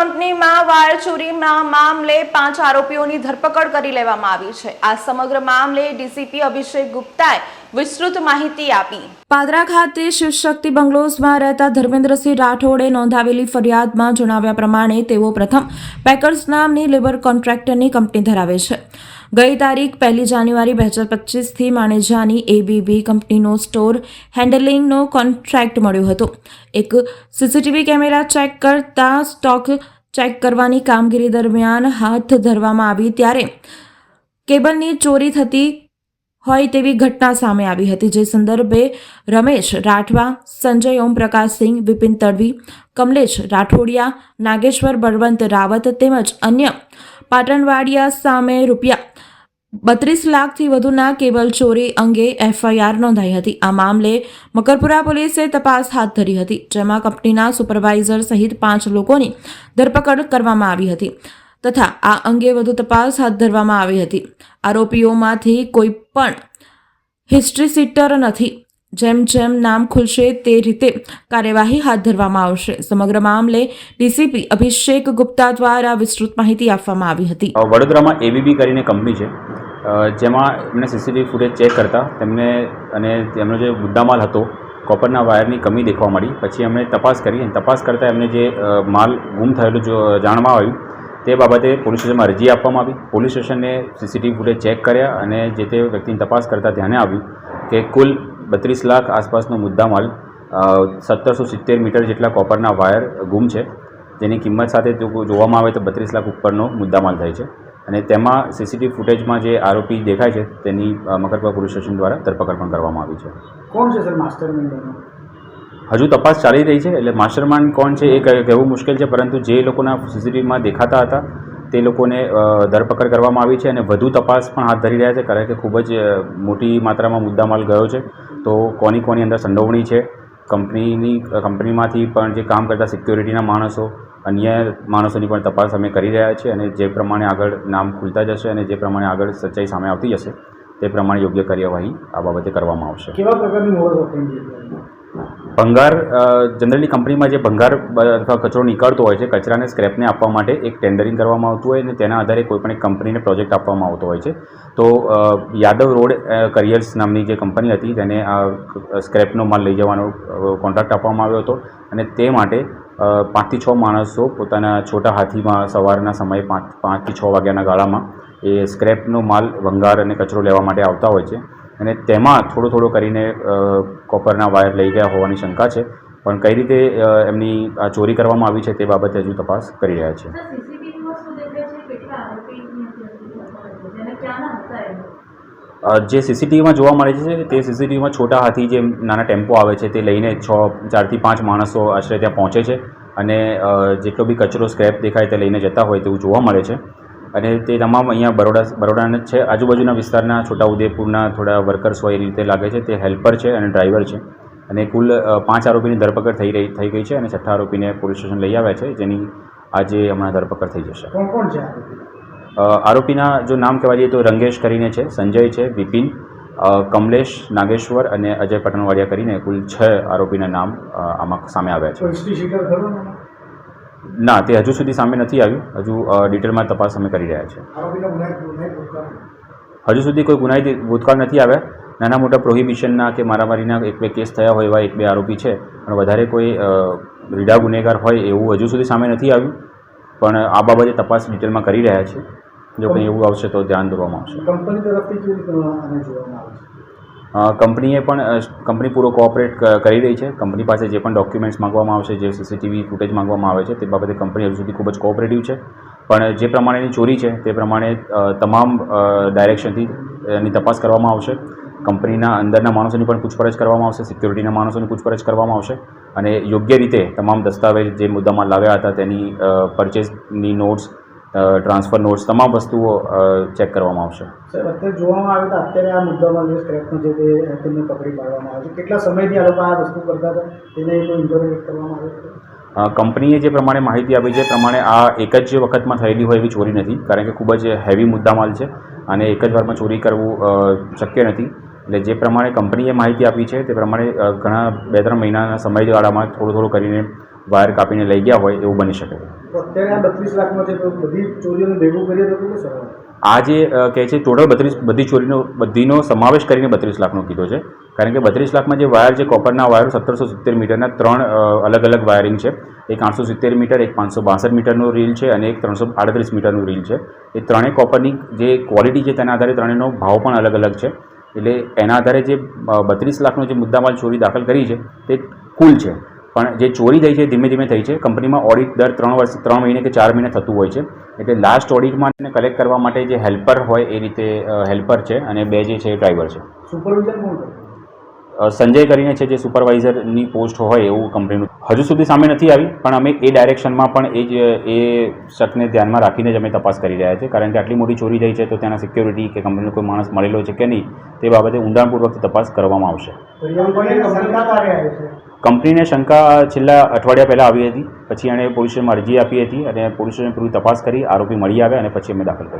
કંપનીમાં વાળ ચોરીના મામલે પાંચ આરોપીઓની ધરપકડ કરી લેવામાં આવી છે. આ સમગ્ર મામલે ડીસીપી અભિષેક ગુપ્તાએ વિસ્તૃત માહિતી આપી. પાદરા ખાતે શિવશક્તિ બંગલોઝમાં રહેતા ધર્મેન્દ્રસિંહ રાઠોડે નોંધાવેલી ફરિયાદમાં જણાવ્યા પ્રમાણે તેઓ પ્રથમ પેકર્સ નામની લેબર કોન્ટ્રાક્ટરની કંપની ધરાવે છે. ગઈ તારીખ પહેલી જાન્યુઆરી બે હજાર પચીસથી માણેજાની એબીબી કંપનીનો સ્ટોર હેન્ડલિંગનો કોન્ટ્રાક્ટ મળ્યો હતો. એક સીસીટીવી કેમેરા ચેક કરતા સ્ટોક ચેક કરવાની કામગીરી દરમિયાન હાથ ધરવામાં આવી ત્યારે કેબલની ચોરી થતી હોય તેવી ઘટના સામે આવી હતી. જે સંદર્ભે રમેશ રાઠવા, સંજય ઓમપ્રકાશસિંહ વિપિન તડવી, કમલેશ રાઠોડિયા, નાગેશ્વર બળવંત રાવત તેમજ અન્ય પાટણવાડિયા સામે રૂપિયા બત્રીસ લાખથી વધુના કેબલ ચોરી અંગે એફઆઈઆર નોંધાઈ હતી. આ મામલે મકરપુરા પોલીસે તપાસ હાથ ધરી હતી, જેમાં કંપનીના સુપરવાઇઝર સહિત પાંચ લોકોની ધરપકડ કરવામાં આવી હતી. તથા આ અંગે વધુ તપાસ હાથ ધરવામાં આવી હતી. આરોપીઓમાંથી કોઈ પણ હિસ્ટ્રી સીટર નથી. જેમ જેમ નામ ખુલશે તે રીતે કાર્યવાહી હાથ ધરવામાં આવશે. સમગ્ર મામલે ડીસીપી અભિષેક ગુપ્તા દ્વારા વિસ્તૃત માહિતી આપવામાં આવી હતી. વડોદરામાં એબીબી કરીને કંપની છે. જેમાં એમને સીસીટીવી ફૂટેજ ચેક કરતા તેમને અને તેમનો જે મુદ્દામાલ હતો, કોપરના વાયરની કમી દેખવા મળી. પછી એમણે તપાસ કરી અને તપાસ કરતાં એમને જે માલ ગુમ થયેલું જો, જાણવા આવ્યું તે બાબતે પોલીસ સ્ટેશનમાં અરજી આપવામાં આવી. પોલીસ સ્ટેશને સીસીટીવી ફૂટેજ ચેક કર્યા અને જે તે વ્યક્તિની તપાસ કરતાં ધ્યાને આવ્યું કે કુલ બત્રીસ લાખ આસપાસનો મુદ્દામાલ સત્તરસો સિત્તેર મીટર જેટલા કોપરના વાયર ગુમ છે. જેની કિંમત સાથે જોવામાં આવે તો બત્રીસ લાખ ઉપરનો મુદ્દામાલ થાય છે. અને તેમાં સીસીટીવી ફૂટેજમાં જે આરોપી દેખાય છે તેની મકરપા પોલીસ સ્ટેશન દ્વારા ધરપકડ પણ કરવામાં આવી છે. કોણ છે, સર, માસ્ટર હજુ તપાસ ચાલી રહી છે, એટલે માસ્ટરમાઇન્ડ કોણ છે એ કહેવું મુશ્કેલ છે, પરંતુ જે લોકોના સીસીટીવીમાં દેખાતા હતા, તે લોકોને ધરપકડ કરવામાં આવી છે અને વધુ તપાસ પણ હાથ ધરી રહ્યા છે, કારણ કે ખૂબ જ મોટી માત્રામાં મુદ્દામાલ ગયો છે. તો કોની કોની અંદર સંડોવણી છે, કંપનીની, કંપનીમાંથી પણ જે કામ કરતા સિક્યોરિટીના માણસો, અન્ય માણસોની પણ તપાસ અમે કરી રહ્યા છીએ અને જે પ્રમાણે આગળ નામ ખુલતા જશે અને જે પ્રમાણે આગળ સચ્ચાઈ સામે આવતી જશે, તે પ્રમાણે યોગ્ય કાર્યવાહી આ બાબતે કરવામાં આવશે. કેવા પ્રકારની ભંગાર જનરલી કંપનીમાં જે ભંગાર અથવા કચરો નીકળતો હોય છે, કચરાને સ્ક્રેપને આપવા માટે એક ટેન્ડરિંગ કરવામાં આવતું હોય અને તેના આધારે કોઈપણ એક કંપનીને પ્રોજેક્ટ આપવામાં આવતો હોય છે. તો યાદવ રોડ કરિયર્સ નામની જે કંપની હતી, તેને આ સ્ક્રેપનો માલ લઈ જવાનો કોન્ટ્રાક્ટ આપવામાં આવ્યો હતો અને તે માટે પાંચથી છ માણસો પોતાના છોટા હાથીમાં સવારના સમયે પાંચ, પાંચથી છ વાગ્યાના ગાળામાં એ સ્ક્રેપનો માલ, ભંગાર અને કચરો લેવા માટે આવતા હોય છે. અને તેમાં થોડો થોડો કરીને કોપરના વાયર લઈ ગયા હોવાની શંકા છે. પણ કઈ રીતે એમની આ ચોરી કરવામાં આવી છે તે બાબતે હજુ તપાસ કરી રહ્યા છે. જે સીસીટીવીમાં જોવા મળે છે તે સીસીટીવીમાં છોટા હાથી જે નાના ટેમ્પો આવે છે તે લઈને છ ચારથી પાંચ માણસો આશરે ત્યાં પહોંચે છે. અને જેટલો બી કચરો સ્ક્રેપ દેખાય તે લઈને જતા હોય તેવું જોવા મળે છે. અને તે તમામ અહીંયા બરોડા બરોડાના જ છે. આજુબાજુના વિસ્તારના છોટાઉદેપુરના થોડા વર્કર્સ હોય એ રીતે લાગે છે. તે હેલ્પર છે અને ડ્રાઈવર છે. અને કુલ પાંચ આરોપીની ધરપકડ થઈ રહી થઈ ગઈ છે અને છઠ્ઠા આરોપીને પોલીસ સ્ટેશન લઈ આવ્યા છે જેની આજે હમણાં ધરપકડ થઈ જશે. કોણ કોણ છે આરોપીના જો નામ કહેવા જઈએ તો રંગેશ કરીને છે સંજય છે વિપિન કમલેશ નાગેશ્વર અને અજય પટણવાડિયા કરીને કુલ છ આરોપીના નામ આમાં સામે આવ્યા છે કોઈ હિસ્ટ્રી શીટર ખરો ને? તે હજુ સુધી સામે નથી આવ્યું. હજુ ડિટેલમાં તપાસ અમે કરી રહ્યા છીએ? હજુ સુધી કોઈ ગુનાહિત ભૂતકાળ નથી આવ્યા. નાના મોટા પ્રોહિબિશનના કે મારામારીના એક બે કેસ થયા હોય એવા એક બે આરોપી છે. પણ વધારે કોઈ રીડા ગુનેગાર હોય એવું હજુ સુધી સામે નથી આવ્યું. પણ આ બાબતે તપાસ ડિટેલમાં કરી રહ્યા છે જો કંઈ એવું આવશે તો ધ્યાન દોરવામાં આવશે. કંપની તરફથી કેવી રીતે કંપનીએ પણ કંપની પૂરો કોઓપરેટ કરી રહી છે. કંપની પાસે જે પણ ડોક્યુમેન્ટ્સ માગવામાં આવશે, જે સીસીટીવી ફૂટેજ માંગવામાં આવે છે, તે બાબતે કંપની હજુ સુધી ખૂબ જ કોઓપરેટિવ છે. પણ જે પ્રમાણેની ચોરી છે, તે પ્રમાણે તમામ ડાયરેક્શનથી એની તપાસ કરવામાં આવશે. કંપનીના અંદરના માણસોની પણ પૂછપરછ કરવામાં આવશે સિક્યોરિટીના માણસોની પૂછપરછ કરવામાં આવશે અને યોગ્ય રીતે તમામ દસ્તાવેજ જે મુદ્દામાં લાવ્યા હતા તેની પરચેસની નોટ્સ ટ્રાન્સફર નોટ્સ તમામ વસ્તુઓ ચેક કરવામાં આવશે. સર અત્યારે જોવામાં આવે તો અત્યારે આ મુદ્દામાં જે સ્ક્રેપનો તે તેમને પકડી પાડવામાં આવે છે કેટલા સમયથી આ લોકો આ વસ્તુ કરતા હતા? તેને ઇન્ટરવ્યૂ કરવામાં આવે કંપનીએ જે પ્રમાણે માહિતી આપી છે એ પ્રમાણે આ એક જ વખતમાં થયેલી હોય એવી ચોરી નથી કારણ કે ખૂબ જ હેવી મુદ્દામાલ છે અને એક જ વારમાં ચોરી કરવું શક્ય નથી. એટલે જે પ્રમાણે કંપનીએ માહિતી આપી છે તે પ્રમાણે ઘણા બે ત્રણ મહિનાના સમયગાળામાં થોડું થોડું કરીને વાયર કાપીને લઈ ગયા હોય એવું બની શકે. આ જે કહે છે ટોટલ બત્રીસ બધી ચોરીનો બધીનો સમાવેશ કરીને બત્રીસ લાખનો કીધો છે. કારણ કે બત્રીસ લાખમાં જે વાયર છે કોપરના વાયર સત્તરસો સિત્તેર મીટરના ત્રણ અલગ અલગ વાયરિંગ છે. એક આઠસો સિત્તેર મીટર એક પાંચસો બાસઠ મીટરનું રીલ છે અને એક ત્રણસો આડત્રીસ મીટરનું રીલ છે. એ ત્રણેય કોપરની જે ક્વોલિટી છે તેના આધારે ત્રણેયનો ભાવ પણ અલગ અલગ છે. એટલે એના આધારે જે બત્રીસ લાખનો જે મુદ્દામાલ ચોરી દાખલ કરી છે તે કુલ છે. પણ જે ચોરી થઈ છે ધીમે ધીમે થઈ છે. કંપનીમાં ઓડિટ દર ત્રણ વર્ષ ત્રણ મહિને કે ચાર મહિને થતું હોય છે. એટલે લાસ્ટ ઓડિટમાં એને કલેક્ટ કરવા માટે જે હેલ્પર હોય એ રીતે હેલ્પર છે અને બે જે છે એ ડ્રાઈવર છે. સંજય કરીને છે જે સુપરવાઇઝરની પોસ્ટ હોય એવું કંપનીનું. હજુ સુધી સામે નથી આવી પણ અમે એ ડાયરેક્શનમાં પણ એ જ એ શકને ધ્યાનમાં રાખીને જ અમે તપાસ કરી રહ્યા છીએ. કારણ કે આટલી મોટી ચોરી થઈ છે તો ત્યાંના સિક્યોરિટી કે કંપનીનો કોઈ માણસ મળેલો છે કે નહીં તે બાબતે ઊંડાણપૂર્વક તપાસ કરવામાં આવશે. કંપનીના કાર્ય શંકા છેલ્લા અઠવાડિયા પહેલાં આવી હતી. પછી એણે પોલીસ અરજી આપી હતી અને પોલીસ પૂરી તપાસ કરી, આરોપી મળી આવ્યા અને પછી અમે દાખલ કરી